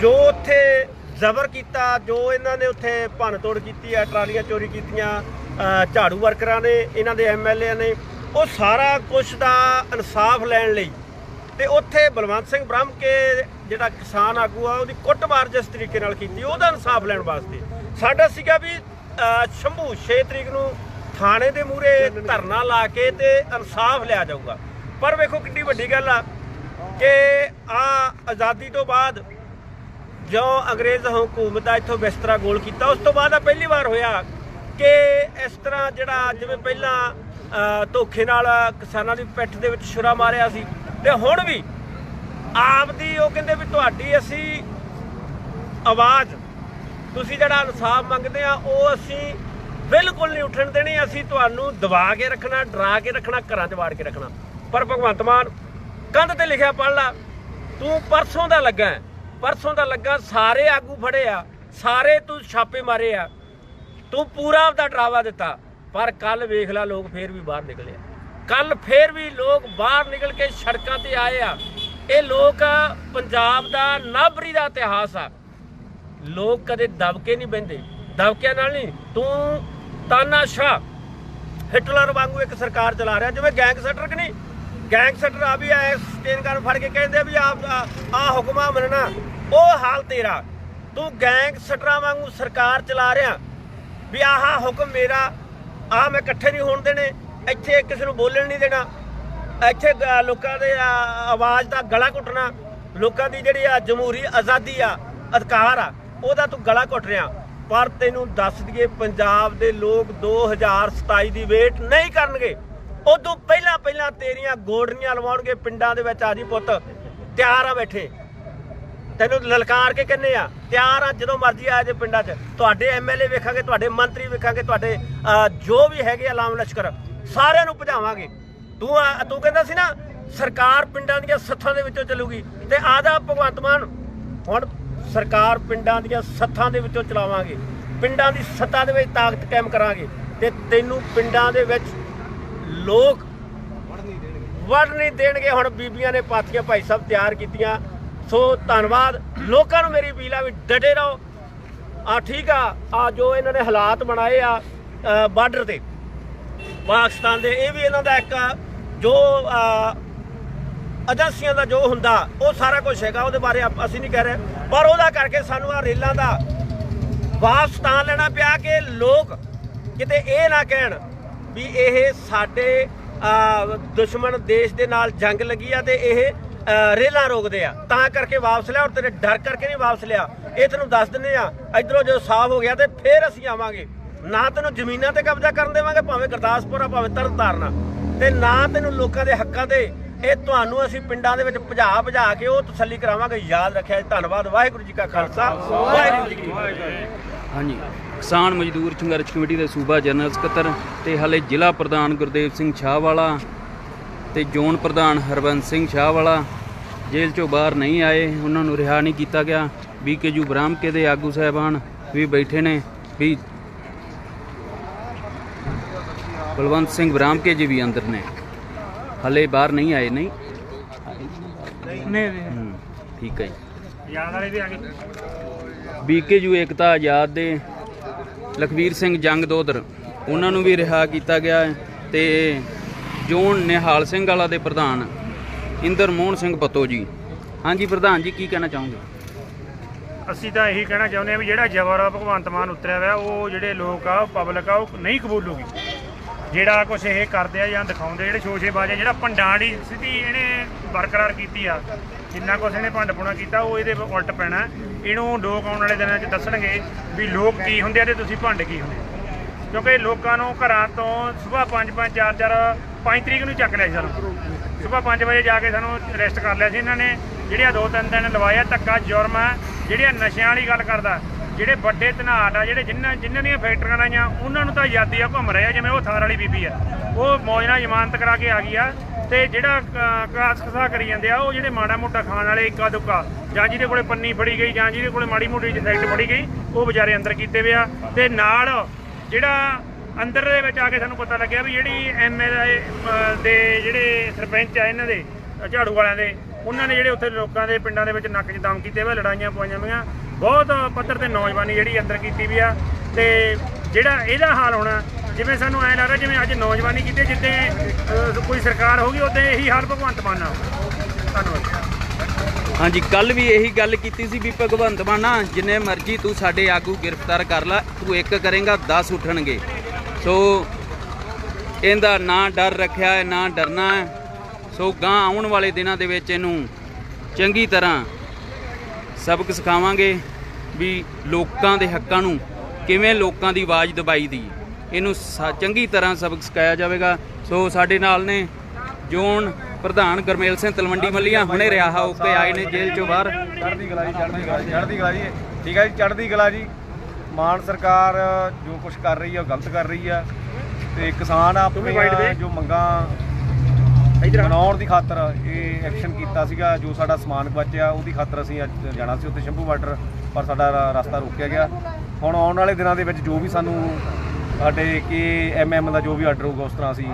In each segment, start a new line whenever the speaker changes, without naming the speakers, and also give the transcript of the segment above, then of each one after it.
ਜੋ ਉੱਥੇ ਜ਼ਬਰ ਕੀਤਾ, ਜੋ ਇਹਨਾਂ ਨੇ ਉੱਥੇ ਭੰਨ ਤੋੜ ਕੀਤੀ ਆ ਟਰਾਲੀਆਂ ਚੋਰੀ ਕੀਤੀਆਂ ਝਾੜੂ ਵਰਕਰਾਂ ਨੇ, ਇਹਨਾਂ ਦੇ ਐਮਐਲਏ ਨੇ, ਉਹ ਸਾਰਾ ਕੁਝ ਦਾ ਇਨਸਾਫ ਲੈਣ ਲਈ ਤੇ ਉੱਥੇ ਬਲਵੰਤ ਸਿੰਘ ਬ੍ਰਹਮ ਕੇ ਜਿਹੜਾ ਕਿਸਾਨ ਆਗੂ ਆ, ਉਹਦੀ ਕੁੱਟਮਾਰ ਜਿਸ ਤਰੀਕੇ ਨਾਲ ਕੀਤੀ, ਉਹਦਾ ਇਨਸਾਫ ਲੈਣ ਵਾਸਤੇ। ਸਾਡਾ ਸੀਗਾ ਵੀ ਸ਼ੰਭੂ 6 ਤਰੀਕ ਨੂੰ ਥਾਣੇ ਦੇ ਮੂਹਰੇ ਧਰਨਾ ਲਾ ਕੇ ਤੇ ਇਨਸਾਫ ਲਿਆ ਜਾਊਗਾ। ਪਰ ਵੇਖੋ ਕਿੰਨੀ ਵੱਡੀ ਗੱਲ ਆ ਕਿ ਆ ਆਜ਼ਾਦੀ ਤੋਂ ਬਾਅਦ ਜੋ ਅੰਗਰੇਜ਼ ਹਕੂਮਤ ਦਾ ਇੱਥੋਂ ਬਿਸਤਰਾ ਗੋਲ ਕੀਤਾ, ਉਸ ਤੋਂ ਬਾਅਦ ਆ ਪਹਿਲੀ ਵਾਰ ਹੋਇਆ ਕਿ ਇਸ ਤਰ੍ਹਾਂ ਜਿਹੜਾ ਜਿਵੇਂ ਪਹਿਲਾਂ ਧੋਖੇ ਨਾਲ ਕਿਸਾਨਾਂ ਦੀ ਪਿੱਠ ਦੇ ਵਿੱਚ ਛੁਰਾ ਮਾਰਿਆ ਸੀ, ਤੇ ਹੁਣ ਵੀ ਆਪ ਦੀ ਉਹ ਕਹਿੰਦੇ ਵੀ ਤੁਹਾਡੀ ਅਸੀਂ ਆਵਾਜ਼, ਤੁਸੀਂ ਜਿਹੜਾ ਇਨਸਾਫ ਮੰਗਦੇ ਆ, ਉਹ ਅਸੀਂ ਬਿਲਕੁਲ ਨਹੀਂ ਉੱਠਣ ਦੇਣੀ, ਅਸੀਂ ਤੁਹਾਨੂੰ ਦਬਾ ਕੇ ਰੱਖਣਾ, ਡਰਾ ਕੇ ਰੱਖਣਾ, ਘਰਾਂ 'ਚ ਵਾੜ ਕੇ ਰੱਖਣਾ। ਪਰ ਭਗਵੰਤ ਮਾਨ ਕੰਧ ਤੇ ਲਿਖਿਆ ਪੜ ਲਾ, ਤੂੰ ਪਰਸੋਂ ਦਾ ਲੱਗਾ ਪਰਸੋਂ ਦਾ ਲੱਗਾ, ਸਾਰੇ ਆਗੂ ਫੜੇ ਆ, ਸਾਰੇ ਤੂੰ ਛਾਪੇ ਮਾਰੇ ਆ। ਤੂੰ ਪੂਰਾ ਆਪਦਾ ਡਰਾਵਾ ਦਿੱਤਾ, ਪਰ ਕੱਲ ਵੇਖ ਲੈ, ਲੋਕ ਫੇਰ ਵੀ ਬਾਹਰ ਨਿਕਲੇ ਆ। ਕੱਲ ਫੇਰ ਵੀ ਲੋਕ ਬਾਹਰ ਨਿਕਲ ਕੇ ਸੜਕਾਂ ਤੇ ਆਏ ਆ। ਇਹ ਲੋਕ ਪੰਜਾਬ ਦਾ ਨਾਬਰੀ ਦਾ ਇਤਿਹਾਸ ਆ। ਲੋਕ ਕਦੇ ਦਬਕੇ ਨਹੀਂ ਬਹਿੰਦੇ। ਦਬਕਿਆਂ ਨਾਲ ਨਹੀਂ, ਤੂੰ ਤਾਨਾਸ਼ਾ ਹਿਟਲਰ ਵਾਂਗੂ ਇੱਕ ਸਰਕਾਰ ਚਲਾ ਰਿਹਾ, ਜਿਵੇਂ ਗੈਂਗਸਟਰ ਕਿ ਨਹੀਂ? ਗੈਂਗਸਟਰ ਆ ਵੀ ਐ ਸਟੇਨ ਕਰਨ ਫੜ ਕੇ ਕਹਿੰਦੇ ਵੀ ਆਪ, ਆ ਹੁਕਮਾਂ ਮੰਨਣਾ। ਉਹ ਹਾਲ ਤੇਰਾ। ਤੂੰ ਗੈਂਗਸਟਰਾਂ ਵਾਂਗੂ ਸਰਕਾਰ ਚਲਾ ਰਿਹਾ। ਵੀ ਆਹ ਹੁਕਮ ਮੇਰਾ ਆ ਮੈਂ ਇਕੱਠੇ ਨਹੀਂ ਹੋਣ ਦੇਣੇ। ਇੱਥੇ ਕਿਸੇ ਨੂੰ ਬੋਲਣ ਨਹੀਂ ਦੇਣਾ। ਇੱਥੇ ਲੋਕਾਂ ਦੇ ਆਵਾਜ਼ ਦਾ ਗਲਾ ਘੁੱਟਣਾ। ਲੋਕਾਂ ਦੀ ਜਿਹੜੀ ਆ ਜਮਹੂਰੀ ਆਜ਼ਾਦੀ ਆ, ਅਧਿਕਾਰ ਆ, ਉਹਦਾ ਤੂੰ ਗਲਾ ਘੁੱਟ ਰਿਹਾ। ਪਰ ਤੈਨੂੰ ਦੱਸ ਦਈਏ, ਪੰਜਾਬ ਦੇ ਲੋਕ 2027 ਦੀ ਵੇਟ ਨਹੀਂ ਕਰਨਗੇ। ਉਦੋਂ ਪਹਿਲਾਂ ਪਹਿਲਾਂ ਤੇਰੀਆਂ ਗੋੜਨੀਆਂ ਲਵਾਉਣਗੇ ਪਿੰਡਾਂ ਦੇ ਵਿੱਚ ਆਜੀ ਪੁੱਤ। ਤਿਆਰ ਆ ਬੈਠੇ। ਤੈਨੂੰ ਲਲਕਾਰ ਕੇ ਕਹਿੰਨੇ ਆ, ਤਿਆਰ ਆ ਜਦੋਂ ਮਰਜ਼ੀ ਆ ਜੇ ਪਿੰਡਾਂ 'ਚ। ਤੁਹਾਡੇ ਐਮਐਲਏ ਵੇਖਾਂਗੇ, ਤੁਹਾਡੇ ਮੰਤਰੀ ਵੇਖਾਂਗੇ, ਤੁਹਾਡੇ ਜੋ ਵੀ ਹੈਗੇ ਆਲਾਮ ਲਸ਼ਕਰ, ਸਾਰਿਆਂ ਨੂੰ ਭਜਾਵਾਂਗੇ। ਤੂੰ ਆ- ਤੂੰ ਕਹਿੰਦਾ ਸੀ ਨਾ, ਸਰਕਾਰ ਪਿੰਡਾਂ ਦੀਆਂ ਸੱਥਾਂ ਦੇ ਵਿੱਚੋਂ ਚੱਲੂਗੀ। ਤੇ ਆਦਾ ਭਗਵੰਤ ਮਾਨ, ਹੁਣ ਸਰਕਾਰ ਪਿੰਡਾਂ ਦੀਆਂ ਸੱਥਾਂ ਦੇ ਵਿੱਚੋਂ ਚਲਾਵਾਂਗੇ। ਪਿੰਡਾਂ ਦੀ ਸੱਤਾ ਦੇ ਵਿੱਚ ਤਾਕਤ ਕਾਇਮ ਕਰਾਂਗੇ। ਤੇ ਤੈਨੂੰ ਪਿੰਡਾਂ ਦੇ ਵਿੱਚ ਲੋਕ ਵੜ ਨਹੀਂ ਦੇਣਗੇ। ਹੁਣ ਬੀਬੀਆਂ ਨੇ ਪਾਥੀਆਂ ਭਾਈ ਸਾਹਿਬ ਤਿਆਰ ਕੀਤੀਆਂ। ਸੋ ਧੰਨਵਾਦ। ਲੋਕਾਂ ਨੂੰ ਮੇਰੀ ਅਪੀਲ ਆ ਵੀ ਡਟੇ ਰਹੋ। ਆ ਠੀਕ ਆ। ਆ ਜੋ ਇਹਨਾਂ ਨੇ ਹਾਲਾਤ ਬਣਾਏ ਆ ਬਾਰਡਰ ਤੇ। ਪਾਕਿਸਤਾਨ ਦੇ ਇਹ ਵੀ ਇਹਨਾਂ ਦਾ ਇੱਕ ਜੋ ਏਜੰਸੀਆਂ ਦਾ ਜੋ ਹੁੰਦਾ, ਉਹ ਸਾਰਾ ਕੁਝ ਹੈਗਾ। ਉਹਦੇ ਬਾਰੇ ਅਸੀਂ ਨਹੀਂ ਕਹਿ ਰਹੇ। ਪਰ ਉਹਦਾ ਕਰਕੇ ਸਾਨੂੰ ਆ ਰੇਲਾਂ ਦਾ ਵਾਪਸ ਤਾਂ ਲੈਣਾ ਪਿਆ ਕਿ ਲੋਕ ਕਿਤੇ ਇਹ ਨਾ ਕਹਿਣ ਵੀ ਇਹ ਸਾਡੇ ਦੁਸ਼ਮਣ ਦੇਸ਼ ਦੇ ਨਾਲ ਜੰਗ ਲੱਗੀ ਆ ਤੇ ਇਹ ਅ, ਰੇਲਾਂ ਰੋਕਦੇ ਆ। ਤਾਂ ਕਰਕੇ ਵਾਪਸ ਲਿਆ ਔਰ ਤੇਰੇ ਡਰ ਕਰਕੇ ਨਹੀਂ ਵਾਪਸ ਲਿਆ। ਇਹ ਤੈਨੂੰ ਦੱਸ ਦਿੰਦੇ ਆ ਇਧਰੋਂ ਜਦੋਂ ਸਾਫ਼ ਹੋ ਗਿਆ ਤੇ ਫੇਰ ਅਸੀਂ ਆਵਾਂਗੇ। ਨਾ ਤੈਨੂੰ ਜ਼ਮੀਨਾਂ ਤੇ ਕਬਜ਼ਾ ਕਰਨ ਦੇਵਾਂਗੇ ਭਾਵੇਂ ਗੁਰਦਾਸਪੁਰ ਆ ਭਾਵੇਂ ਤਰਨਤਾਰਨਾ ਤੇ ਨਾ ਤੈਨੂੰ ਲੋਕਾਂ ਦੇ ਹੱਕਾਂ ਤੇ ਇਹ ਤੁਹਾਨੂੰ ਅਸੀਂ ਪਿੰਡਾਂ ਦੇ ਵਿੱਚ ਭਜਾ ਭਜਾ ਕੇ ਉਹ ਤਸੱਲੀ ਕਰਾਵਾਂਗੇ। ਯਾਦ ਰੱਖਿਆ ਜੀ ਧੰਨਵਾਦ। ਵਾਹਿਗੁਰੂ ਜੀ ਕਾ ਖਾਲਸਾ ਵਾਹਿਗੁਰੂ ਜੀ ਕੀ ਫਤਿਹ।
ਹਾਂਜੀ। ਕਿਸਾਨ ਮਜ਼ਦੂਰ ਸੰਘਰਸ਼ ਕਮੇਟੀ ਦੇ ਸੂਬਾ ਜਨਰਲ ਸਕੱਤਰ ਤੇ ਹਲੇ ਜ਼ਿਲ੍ਹਾ ਪ੍ਰਧਾਨ ਗੁਰਦੇਵ ਸਿੰਘ ਸ਼ਾਹਵਾਲਾ ਤੇ ਜ਼ੋਨ ਪ੍ਰਧਾਨ ਹਰਬੰਸ ਸਿੰਘ ਸ਼ਾਹਵਾਲਾ ਜੇਲ੍ਹ ਚੋਂ ਬਾਹਰ ਨਹੀਂ ਆਏ। ਉਹਨਾਂ ਨੂੰ ਰਿਹਾ ਨਹੀਂ ਕੀਤਾ ਗਿਆ। ਬੀਕੇਯੂ ਬ੍ਰਾਹਮਕੇ ਦੇ ਆਗੂ ਸਾਹਿਬਾਨ ਵੀ ਬੈਠੇ ਨੇ। ਵੀ ਬਲਵੰਤ ਸਿੰਘ ਬ੍ਰਾਹਮਕੇ ਜੀ ਵੀ ਅੰਦਰ ਨੇ। ਹਲੇ ਬਾਹਰ ਨਹੀਂ ਆਏ ਨਹੀਂ?
ਨਹੀਂ
ਠੀਕ ਹੈ ਜੀ।
ਯਾਦ ਵਾਲੇ ਵੀ ਆ ਗਏ।
ਬੀਕੇਯੂ ਏਕਤਾ ਆਜ਼ਾਦ ਦੇ ਲਖਵੀਰ ਸਿੰਘ ਜੰਗ ਦੋਦਰ ਉਹਨਾਂ ਨੂੰ ਵੀ ਰਿਹਾ ਕੀਤਾ ਗਿਆ ਹੈ ਤੇ ਜੋਨ ਨਿਹਾਲ ਸਿੰਘ ਵਾਲਾ ਦੇ ਪ੍ਰਧਾਨ ਇੰਦਰ ਮੋਹਨ ਸਿੰਘ ਪੱਤੋ ਜੀ। ਹਾਂਜੀ ਪ੍ਰਧਾਨ ਜੀ, ਕੀ ਕਹਿਣਾ ਚਾਹੋਗੇ?
ਅਸੀਂ ਤਾਂ ਇਹੀ ਕਹਿਣਾ ਚਾਹੁੰਦੇ ਆ ਵੀ ਜਿਹੜਾ ਜ਼ਬਰ ਆ, ਭਗਵੰਤ ਮਾਨ ਉਤਰਿਆ ਹੋਇਆ, ਉਹ ਜਿਹੜੇ ਲੋਕ ਆ ਪਬਲਿਕ ਆ, ਉਹ ਨਹੀਂ ਕਬੂਲੂਗੀ। ਜਿਹੜਾ ਕੁਝ ਇਹ ਕਰਦੇ ਆ ਜਾਂ ਦਿਖਾਉਂਦੇ ਜਿਹੜੇ ਸ਼ੋਸ਼ੇ ਬਾਜੇ, ਜਿਹੜਾ ਭੰਡਾਂ ਵਾਲੀ ਸਥਿਤੀ ਇਹਨੇ ਬਰਕਰਾਰ ਕੀਤੀ ਆ, ਜਿੰਨਾ ਕੁਝ ਇਹਨੇ ਭੰਡ ਕੀਤਾ, ਉਹ ਇਹਦੇ ਉਲਟ ਪੈਣਾ। ਇਹਨੂੰ ਲੋਕ ਆਉਣ ਵਾਲੇ ਦਿਨਾਂ 'ਚ ਦੱਸਣਗੇ ਵੀ ਲੋਕ ਕੀ ਹੁੰਦੇ ਆ ਤੇ ਤੁਸੀਂ ਭੰਡ ਕੀ ਹੁੰਦੇ ਕਿਉਂਕਿ ਲੋਕਾਂ ਨੂੰ ਘਰਾਂ ਤੋਂ ਸਵੇਰ 5 5 4 4 5 ਤਰੀਕ ਨੂੰ ਚੱਕ ਲਿਆ ਸੀ ਸਾਨੂੰ। ਸਵੇਰ 5 ਵਜੇ ਜਾ ਕੇ ਸਾਨੂੰ ਅਰੈਸਟ ਕਰ ਲਿਆ ਸੀ ਇਹਨਾਂ ਨੇ। ਜਿਹੜੀਆਂ ਦੋ ਤਿੰਨ ਦਿਨ ਲਵਾਇਆ ਧੱਕਾ, ਜੁਰਮ ਆ, ਜਿਹੜੀਆਂ ਨਸ਼ਿਆਂ ਵਾਲੀ ਗੱਲ ਕਰਦਾ ਜਿਹੜੇ ਵੱਡੇ ਧਨਾਟ ਆ, ਜਿਹੜੇ ਜਿਨ੍ਹਾਂ ਜਿਨ੍ਹਾਂ ਦੀਆਂ ਫੈਕਟਰੀਆਂ ਲਾਈਆਂ, ਉਹਨਾਂ ਨੂੰ ਤਾਂ ਆਜ਼ਾਦੀ ਆ ਘੁੰਮ ਰਹੇ ਆ ਜਿਵੇਂ ਉਹ ਥਾਰ ਵਾਲੀ ਬੀਬੀ ਆ। ਉਹ ਮੌਜ ਜ਼ਮਾਨਤ ਕਰਾ ਕੇ ਆ ਗਈ ਆ ਤੇ ਜਿਹੜਾ ਕ- ਕਾਸ ਕਸਾ ਕਰੀ ਜਾਂਦੇ ਆ, ਉਹ ਜਿਹੜੇ ਮਾੜਾ ਮੋਟਾ ਖਾਣ ਵਾਲੇ ਇੱਕਾ ਦੁੱਕਾ, ਜਾਂ ਜਿਹਦੇ ਕੋਲੇ ਪੰਨੀ ਫੜੀ ਗਈ, ਜਾਂ ਜਿਹਦੇ ਕੋਲੇ ਮਾੜੀ ਮੋਟੀ ਜਸੈਕਟ ਫੜੀ ਗਈ, ਉਹ ਵਿਚਾਰੇ ਅੰਦਰ ਕੀਤੇ ਵੇ ਆ। ਤੇ ਨਾਲ ਜਿਹੜਾ ਅੰਦਰ ਦੇ ਵਿੱਚ ਆ ਕੇ ਸਾਨੂੰ ਪਤਾ ਲੱਗਿਆ ਵੀ ਜਿਹੜੀ ਐਮਐਲਏ ਦੇ ਜਿਹੜੇ ਸਰਪੰਚ ਆ ਇਹਨਾਂ ਦੇ, ਝਾੜੂ ਵਾਲਿਆਂ ਦੇ, ਉਹਨਾਂ ਨੇ ਜਿਹੜੇ ਉੱਥੇ ਲੋਕਾਂ ਦੇ ਪਿੰਡਾਂ ਦੇ ਵਿੱਚ ਨੱਕ 'ਚ ਦਮ ਕੀਤੇ ਵਾ, ਲੜਾਈਆਂ ਪਵਾਈਆਂ ਹੋਈਆਂ ਬਹੁਤ ਪੱਧਰ ਤੇ ਨੌਜਵਾਨੀ ਜਿਹੜੀ ਅੰਦਰ ਕੀਤੀ ਵੀ ਆ ਤੇ ਜਿਹੜਾ ਇਹਦਾ ਹਾਲ ਹੋਣਾ, ਜਿਵੇਂ ਸਾਨੂੰ ਐਂ ਲੱਗਦਾ ਜਿਵੇਂ ਅੱਜ ਨੌਜਵਾਨੀ ਕੀਤੀ ਜਿੱਦੇ ਕੋਈ ਸਰਕਾਰ ਹੋਗੀ ਉਦੋਂ ਇਹੀ ਹਾਲ ਭਗਵੰਤ ਮਾਨ ਨਾਲ ਧੰਨਵਾਦ।
ਹਾਂਜੀ ਕੱਲ ਵੀ ਇਹੀ ਗੱਲ ਕੀਤੀ ਸੀ ਵੀ ਭਗਵੰਤ ਮਾਨਾ ਜਿੰਨੇ ਮਰਜ਼ੀ ਤੂੰ ਸਾਡੇ ਆਗੂ ਗ੍ਰਿਫਤਾਰ ਕਰ ਲੈ, ਤੂੰ ਇੱਕ ਕਰੇਗਾ 10 ਉੱਠਣਗੇ। ਸੋ, ਇਹਦਾ ਨਾ ਡਰ ਰੱਖਿਆ ਹੈ ਨਾ ਡਰਨਾ। ਹੈ ਸੋ ਗਾਂ ਆਉਣ ਵਾਲੇ ਦਿਨਾਂ ਦੇ ਵਿੱਚ ਇਹਨੂੰ ਚੰਗੀ ਤਰ੍ਹਾਂ ਸਬਕ ਸਿਖਾਵਾਂਗੇ ਵੀ ਲੋਕਾਂ ਦੇ ਹੱਕਾਂ ਨੂੰ ਕਿਵੇਂ ਲੋਕਾਂ ਦੀ ਆਵਾਜ਼ ਦਬਾਈ ਦੀ। ਇਹਨੂੰ ਸਾ- ਚੰਗੀ ਤਰ੍ਹਾਂ ਸਬਕ ਸਿਖਾਇਆ ਜਾਵੇਗਾ। ਸੋ ਸਾਡੇ ਨਾਲ ਨੇ ਜੋਨ ਪ੍ਰਧਾਨ ਗਰਮੇਲ ਸਿੰਘ ਤਲਵੰਡੀ ਮੱਲੀਆਂ। ਹੁਣੇ ਰਿਹਾ ਹੋ ਕੇ ਆਏ ਨੇ ਜੇਲ੍ਹ ਚੋਂ ਬਾਹਰ।
ਚੜ੍ਹਦੀ ਕਲਾ ਜੀ, ਚੜ੍ਹਦੀ ਕਲਾ ਜੀ ਠੀਕ ਹੈ ਜੀ, ਚੜ੍ਹਦੀ ਕਲਾ ਜੀ। ਮਾਨ ਸਰਕਾਰ ਜੋ ਕੁਝ ਕਰ ਰਹੀ ਹੈ ਉਹ ਗਲਤ ਕਰ ਰਹੀ ਆ। ਤੇ ਕਿਸਾਨ ਆਪਣੀਆਂ ਜੋ ਮੰਗਾਂ ਬਣਾਉਣ ਦੀ ਖਾਤਰ ਇਹ ਐਕਸ਼ਨ ਕੀਤਾ ਸੀਗਾ ਜੋ ਸਾਡਾ ਸਮਾਨ ਬਚਿਆ ਉਹਦੀ ਖਾਤਰ ਅਸੀਂ ਅੱਜ ਜਾਣਾ ਸੀ ਉੱਥੇ ਸ਼ੰਭੂ ਬਾਰਡਰ ਪਰ ਸਾਡਾ ਰਾ- ਰਸਤਾ ਰੁਕਿਆ ਗਿਆ। ਹੁਣ ਆਉਣ ਵਾਲੇ ਦਿਨਾਂ ਦੇ ਵਿੱਚ ਜੋ ਵੀ ਸਾਨੂੰ ਸਾਡੇ ਕੇ ਐਮਐਮ ਦਾ ਜੋ ਵੀ ਆਰਡਰ ਹੋਊਗਾ ਉਸ ਤਰ੍ਹਾਂ ਅਸੀਂ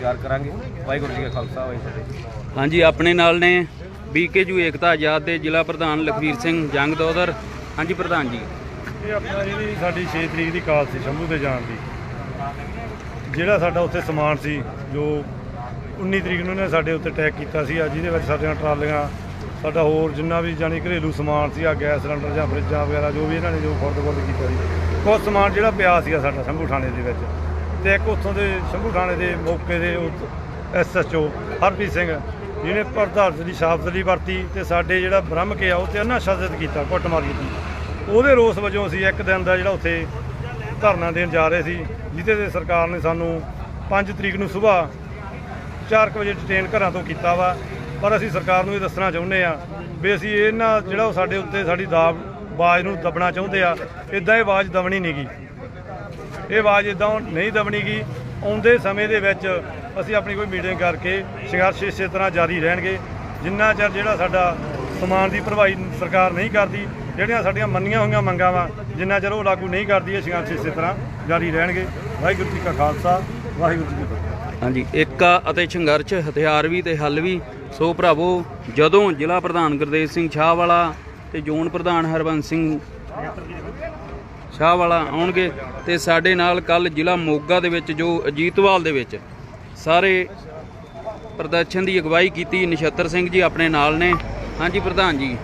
ਤਿਆਰ ਕਰਾਂਗੇ। ਵਾਹਿਗੁਰੂ ਜੀ ਕਾ ਖਾਲਸਾ ਵਾਹਿਗੁਰੂ ਜੀ ਕੀ ਫਤਿਹ।
ਹਾਂਜੀ ਆਪਣੇ ਨਾਲ ਨੇ ਬੀਕੇਯੂ ਏਕਤਾ ਆਜ਼ਾਦ ਦੇ ਜ਼ਿਲ੍ਹਾ ਪ੍ਰਧਾਨ ਲਖਵੀਰ ਸਿੰਘ ਜੰਗ ਦੋਦਰ ਹਾਂਜੀ ਪ੍ਰਧਾਨ ਜੀ।
ਇਹ ਆਪਣਾ ਜਿਹੜੀ ਸਾਡੀ 6 ਤਰੀਕ ਦੀ ਕਾਲ ਸੀ ਸ਼ੰਭੂ ਤੇ ਜਾਣ ਦੀ। ਜਿਹੜਾ ਸਾਡਾ ਉੱਥੇ ਸਮਾਨ ਸੀ ਜੋ 19 ਤਰੀਕ ਨੂੰ ਨੇ ਸਾਡੇ ਉੱਤੇ ਅਟੈਕ ਕੀਤਾ ਸੀ। ਅੱਜ ਜਿਹਦੇ ਵਿੱਚ ਸਾਡੀਆਂ ਟਰਾਲੀਆਂ, ਸਾਡਾ ਹੋਰ ਜਿੰਨਾ ਵੀ ਜਾਨੀ ਘਰੇਲੂ ਸਮਾਨ ਸੀ ਆ ਗੈਸ ਸਿਲੰਡਰ ਜਾਂ ਫਰਿੱਜਾਂ ਵਗੈਰਾ, ਜੋ ਵੀ ਇਹਨਾਂ ਨੇ ਜੋ ਫੁਰਦ-ਫੁਰਦ ਕੀਤਾ ਸੀ ਕੁਝ ਸਮਾਨ ਜਿਹੜਾ ਪਿਆ ਸੀਗਾ ਸਾਡਾ ਸ਼ੰਭੂ ਥਾਣੇ ਦੇ ਵਿੱਚ। ਤੇ ਇੱਕ ਉੱਥੋਂ ਦੇ ਸ਼ੰਭੂ ਥਾਣੇ ਦੇ ਮੌਕੇ ਦੇ ਐਸਐਚਓ ਹਰਪ੍ਰੀਤ ਸਿੰਘ, ਜਿਹਨੇ ਪ੍ਰਧਾਨ ਦੀ ਸ਼ਾਬਦਲੀ ਵਰਤੀ ਤੇ ਸਾਡੇ ਜਿਹੜਾ ਬ੍ਰਹਮ ਕੇ ਆ, ਉਹ ਤੇ ਅੰਨਾ ਸ਼ਾਸਤ ਕੀਤਾ ਕੁੱਟਮਾਰ ਕੀਤੀ ਉਹਦੇ ਰੋਸ ਵਜੋਂ ਅਸੀਂ ਇੱਕ ਦਿਨ ਦਾ ਜਿਹੜਾ ਉੱਥੇ ਧਰਨਾ ਦੇਣ ਜਾ ਰਹੇ ਸੀ ਜਿਹਦੇ ਤੇ ਸਰਕਾਰ ਨੇ ਸਾਨੂੰ 5 ਤਰੀਕ ਨੂੰ ਸਵੇਰ 4 ਵਜੇ ਡਿਟੇਨ ਘਰਾਂ ਤੋਂ ਕੀਤਾ ਵਾ, ਪਰ ਅਸੀਂ ਸਰਕਾਰ ਨੂੰ ਇਹ ਦੱਸਣਾ ਚਾਹੁੰਦੇ ਆ ਵੀ ਅਸੀਂ ਇਹਨਾਂ ਜਿਹੜਾ ਉਹ ਸਾਡੇ ਉੱਤੇ ਸਾਡੀ ਦਾਬ ਆਵਾਜ਼ ਨੂੰ ਦਬਣਾ ਚਾਹੁੰਦੇ ਆ ਇਦਾਂ ਇਹ ਆਵਾਜ਼ ਦਬਣੀ ਨਹੀਂਗੀ ਇਹ ਆਵਾਜ਼ ਇਦਾਂ ਨਹੀਂ ਦਬਣੀ ਗੀ, ਆਉਂਦੇ ਸਮੇਂ ਦੇ ਵਿੱਚ ਅਸੀਂ ਆਪਣੀ ਕੋਈ ਮੀਟਿੰਗ ਕਰਕੇ ਸੰਘਰਸ਼ ਇਸੇ ਤਰ੍ਹਾਂ ਜਾਰੀ ਰਹਿਣਗੇ। ਜਿੰਨਾ ਚਿਰ ਜਿਹੜਾ ਸਾਡਾ ਸਮਾਨ ਦੀ ਭਰਵਾਈ ਸਰਕਾਰ ਨਹੀਂ ਕਰਦੀ, ਜਿਹੜੀਆਂ ਸਾਡੀਆਂ ਮੰਨੀਆਂ ਹੋਈਆਂ ਮੰਗਾਂ ਵਾ, ਜਿੰਨਾ ਚਿਰ ਉਹ ਲਾਗੂ ਨਹੀਂ ਕਰਦੀ, ਇਹ ਸੰਘਰਸ਼ ਇਸੇ ਤਰ੍ਹਾਂ ਜਾਰੀ ਰਹਿਣਗੇ। ਵਾਹਿਗੁਰੂ ਜੀ ਕਾ ਖਾਲਸਾ, ਵਾਹਿਗੁਰੂ ਜੀ ਕੀ ਫਤਿਹ।
ਹਾਂਜੀ, ਏਕਾ ਅਤੇ ਸੰਘਰਸ਼, ਹਥਿਆਰ ਵੀ ਤੇ ਹੱਲ ਵੀ। ਸੋ ਭਰਾਵੋ, ਜਦੋਂ ਜ਼ਿਲ੍ਹਾ ਪ੍ਰਧਾਨ ਗੁਰਦੇਵ ਸਿੰਘ ਸ਼ਾਹ ਵਾਲਾ ਤੇ ਜ਼ੋਨ ਪ੍ਰਧਾਨ ਹਰਬੰਸ ਸਿੰਘ ਸ਼ਾਹ ਵਾਲਾ ਆਉਣਗੇ ਤੇ ਸਾਡੇ ਨਾਲ ਕੱਲ ਜ਼ਿਲ੍ਹਾ ਮੋਗਾ ਦੇ ਵਿੱਚ ਜੋ ਅਜੀਤਵਾਲ ਦੇ ਵਿੱਚ ਸਾਰੇ ਪ੍ਰਦਰਸ਼ਨ ਦੀ ਅਗਵਾਈ ਕੀਤੀ, ਨਛੱਤਰ ਸਿੰਘ ਜੀ ਆਪਣੇ ਨਾਲ ਨੇ। ਹਾਂਜੀ ਪ੍ਰਧਾਨ ਜੀ।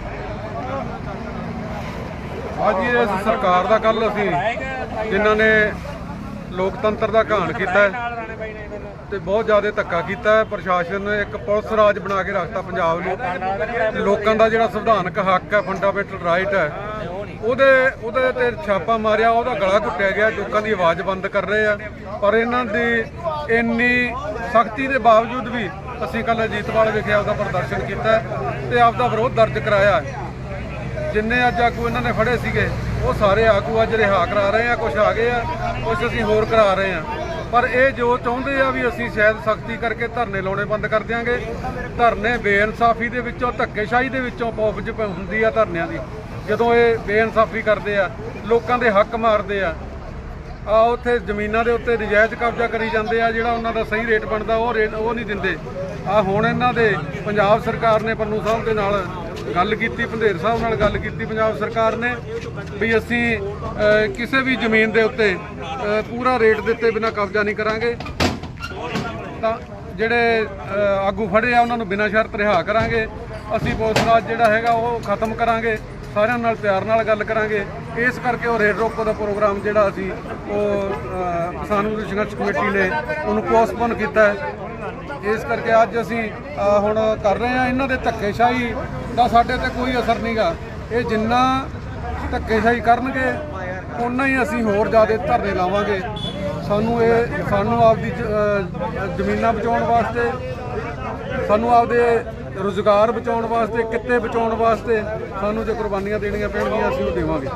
ਅੱਜ ਇਹ ਸਰਕਾਰ ਦਾ ਕੱਲ ਅਸੀਂ ਜਿਨ੍ਹਾਂ ਨੇ ਲੋਕਤੰਤਰ ਦਾ ਘਾਣ ਕੀਤਾ ਤੇ ਬਹੁਤ ਜ਼ਿਆਦਾ ਧੱਕਾ ਕੀਤਾ ਪ੍ਰਸ਼ਾਸਨ ਨੇ ਇੱਕ ਪੁਲਿਸ ਰਾਜ ਬਣਾ ਕੇ ਰੱਖਤਾ ਪੰਜਾਬ ਨੂੰ। ਲੋਕਾਂ ਦਾ ਜਿਹੜਾ ਸੰਵਿਧਾਨਕ ਹੱਕ ਹੈ ਫੰਡਾਮੈਂਟਲ ਰਾਈਟ ਹੈ, ਉਹਦੇ ਉਹਦੇ ਤੇ ਛਾਪਾ ਮਾਰਿਆ, ਉਹਦਾ ਗਲਾ ਘੁੱਟਿਆ ਗਿਆ, ਲੋਕਾਂ ਦੀ ਆਵਾਜ਼ ਬੰਦ ਕਰ ਰਹੇ ਆ। ਪਰ ਇਹਨਾਂ ਦੀ ਇੰਨੀ ਸਖਤੀ ਦੇ ਬਾਵਜੂਦ ਵੀ ਅਸੀਂ ਕੱਲ ਅਜੀਤਵਾਲ ਵਿਖੇ ਆਪਦਾ ਪ੍ਰਦਰਸ਼ਨ ਕੀਤਾ ਹੈ ਤੇ ਆਪਦਾ ਵਿਰੋਧ ਦਰਜ ਕਰਾਇਆ ਜਿੰਨੇ ਅੱਜ ਆਗੂ ਇਹਨਾਂ ਨੇ ਫੜੇ ਸੀਗੇ, ਉਹ ਸਾਰੇ ਆਗੂ ਅੱਜ ਰਿਹਾ, ਕਰਾ ਰਹੇ ਆ ਕੁਝ ਆ ਗਏ ਆ ਕੁਝ ਅਸੀਂ ਹੋਰ ਕਰਾ ਰਹੇ ਆ। ਪਰ ਇਹ ਜੋ ਚਾਹੁੰਦੇ ਆ ਵੀ ਅਸੀਂ ਸ਼ਾਇਦ ਸਖਤੀ ਕਰਕੇ ਧਰਨੇ ਲਾਉਣੇ ਬੰਦ ਕਰ ਦਿਆਂਗੇ। ਧਰਨੇ ਬੇਇਨਸਾਫੀ ਦੇ ਵਿੱਚੋਂ, ਧੱਕੇਸ਼ਾਹੀ ਦੇ ਵਿੱਚੋਂ ਪੌਪਜ ਹੁੰਦੀ ਆ ਧਰਨਿਆਂ ਦੀ। ਜਦੋਂ ਇਹ ਬੇਇਨਸਾਫੀ ਕਰਦੇ ਆ, ਲੋਕਾਂ ਦੇ ਹੱਕ ਮਾਰਦੇ ਆ ਆ ਉੱਥੇ ਜ਼ਮੀਨਾਂ ਦੇ ਉੱਤੇ ਨਜਾਇਜ਼ ਕਬਜ਼ਾ ਕਰੀ ਜਾਂਦੇ ਆ, ਜਿਹੜਾ ਉਹਨਾਂ ਦਾ ਸਹੀ ਰੇਟ ਬਣਦਾ, ਉਹ ਰੇਟ ਉਹ ਨਹੀਂ ਦਿੰਦੇ। ਆ ਹੁਣ ਇਹਨਾਂ ਦੇ ਪੰਜਾਬ ਸਰਕਾਰ ਨੇ ਪੰਨੂ ਸਾਹਿਬ ਦੇ ਨਾਲ ਗੱਲ ਕੀਤੀ ਭੰਦੇਰ ਸਾਹਿਬ ਨਾਲ ਗੱਲ ਕੀਤੀ, ਪੰਜਾਬ ਸਰਕਾਰ ਨੇ ਵੀ ਅਸੀਂ ਕਿਸੇ ਵੀ ਜ਼ਮੀਨ ਦੇ ਉੱਤੇ ਪੂਰਾ ਰੇਟ ਦਿੱਤੇ ਬਿਨਾ ਕਬਜ਼ਾ ਨਹੀਂ ਕਰਾਂਗੇ। ਤਾਂ ਜਿਹੜੇ ਆਗੂ ਫੜੇ ਆ, ਉਹਨਾਂ ਨੂੰ ਬਿਨਾਂ ਸ਼ਰਤ ਰਿਹਾ ਕਰਾਂਗੇ। ਅਸੀਂ ਪੁਲਿਸ ਰਾਜ ਜਿਹੜਾ ਹੈਗਾ, ਉਹ ਖਤਮ ਕਰਾਂਗੇ। ਸਾਰਿਆਂ ਨਾਲ ਪਿਆਰ ਨਾਲ ਗੱਲ ਕਰਾਂਗੇ। ਇਸ ਕਰਕੇ ਉਹ ਰੇਡ ਰੋਕੋ ਦਾ ਪ੍ਰੋਗਰਾਮ ਜਿਹੜਾ ਅਸੀਂ, ਉਹ ਕਿਸਾਨ ਵਿਰੋਧੀ ਸੰਘਰਸ਼ ਕਮੇਟੀ ਨੇ ਉਹਨੂੰ ਪੋਸਟਪੋਨ ਕੀਤਾ ਇਸ ਕਰਕੇ ਅੱਜ ਅਸੀਂ ਹੁਣ ਕਰ ਰਹੇ ਹਾਂ। ਇਹਨਾਂ ਦੇ ਧੱਕੇਸ਼ਾਹੀ ਦਾ ਸਾਡੇ ਤੇ ਕੋਈ ਅਸਰ ਨਹੀਂਗਾ ਇਹ ਜਿੰਨਾ ਧੱਕੇਸ਼ਾਹੀ ਕਰਨਗੇ ਉਨਾ ਹੀ ਅਸੀਂ ਹੋਰ ਜ਼ਿਆਦਾ ਧਰਨੇ ਲਾਵਾਂਗੇ। ਸਾਨੂੰ ਇਹ, ਸਾਨੂੰ ਆਪਦੀ ਜ਼ਮੀਨਾਂ ਬਚਾਉਣ ਵਾਸਤੇ, ਸਾਨੂੰ ਆਪਦੇ ਰੋਜ਼ਗਾਰ ਬਚਾਉਣ ਵਾਸਤੇ, ਕਿੱਤੇ ਬਚਾਉਣ ਵਾਸਤੇ ਸਾਨੂੰ ਜੇ ਕੁਰਬਾਨੀਆਂ ਦੇਣੀਆਂ ਪੈਣਗੀਆਂ, ਅਸੀਂ ਉਹ ਦੇਵਾਂਗੇ।